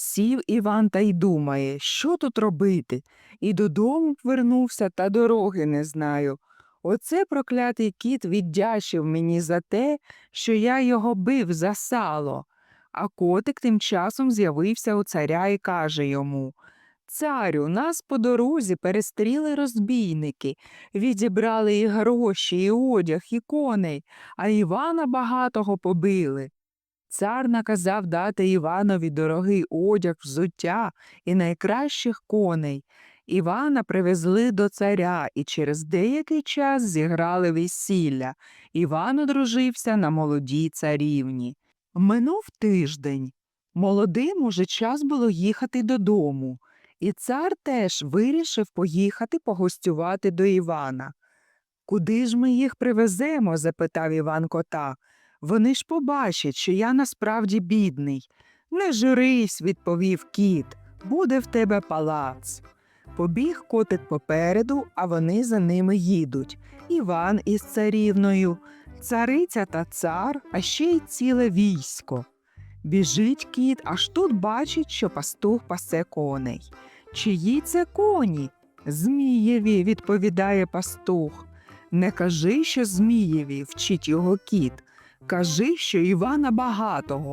Сів Іван та й думає, що тут робити, і додому повернувся та дороги не знаю. Оце проклятий кіт віддячив мені за те, що я його бив за сало. А котик тим часом з'явився у царя і каже йому Царю, нас по дорозі перестріли розбійники, відібрали і гроші, і одяг, і коней, а Івана багатого побили. Цар наказав дати Іванові дорогий одяг, взуття і найкращих коней. Івана привезли до царя і через деякий час зіграли весілля. Іван одружився на молодій царівні. Минув тиждень. Молодим уже час було їхати додому, і цар теж вирішив поїхати погостювати до Івана. Куди ж ми їх привеземо? запитав Іван кота. Вони ж побачать, що я насправді бідний. Не журись, відповів кіт, буде в тебе палац. Побіг котик попереду, а вони за ними їдуть. Іван із царівною, цариця та цар, а ще й ціле військо. Біжить кіт, аж тут бачить, що пастух пасе коней. Чиї це коні? Змієві, відповідає пастух. Не кажи, що Змієві, вчить його кіт. Кажи, що Івана багатого.